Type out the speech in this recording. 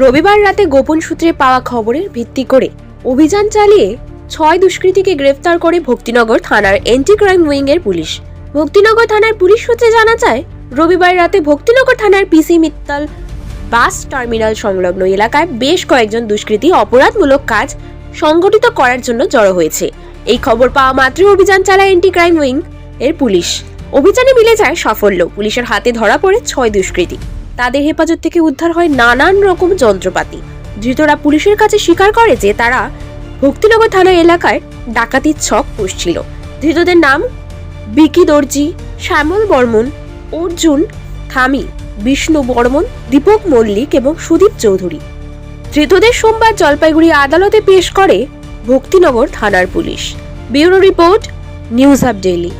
রবিবার রাতে গোপন সূত্রে পাওয়া খবরের ভিত্তি করে অভিযান চালিয়ে ছয় দুষ্কৃতীকে গ্রেফতার করে ভক্তিনগর থানার এন্টি ক্রাইম উইং এর পুলিশ। ভক্তিনগর থানার পুলিশ সূত্রে জানা যায়, রবিবার রাতে ভক্তিনগর থানার পিসি মিত্তাল বাস টার্মিনাল সংলগ্ন এলাকায় বেশ কয়েকজন দুষ্কৃতী অপরাধমূলক কাজ সংগঠিত করার জন্য জড়ো হয়েছে। এই খবর পাওয়া মাত্রই অভিযান চালায় এন্টি ক্রাইম উইং এর পুলিশ। অভিযানে মিলে যায় সাফল্য। পুলিশের হাতে ধরা পড়ে ছয় দুষ্কৃতী। তাদের হেফাজত থেকে উদ্ধার হয় নানান রকম যন্ত্রপাতি। ধৃতরা পুলিশের কাছে স্বীকার করে যে তারা ভক্তিনগর থানা এলাকায় ডাকাতির ছক পুষছিল। ধৃতদের নাম বিকি দর্জি, শ্যামল বর্মন, অর্জুন থামি বিষ্ণু বর্মন, দীপক মল্লিক এবং সুদীপ চৌধুরী। ধৃতদের সোমবার জলপাইগুড়ি আদালতে পেশ করে ভক্তিনগর থানার police. Bureau report, news up daily.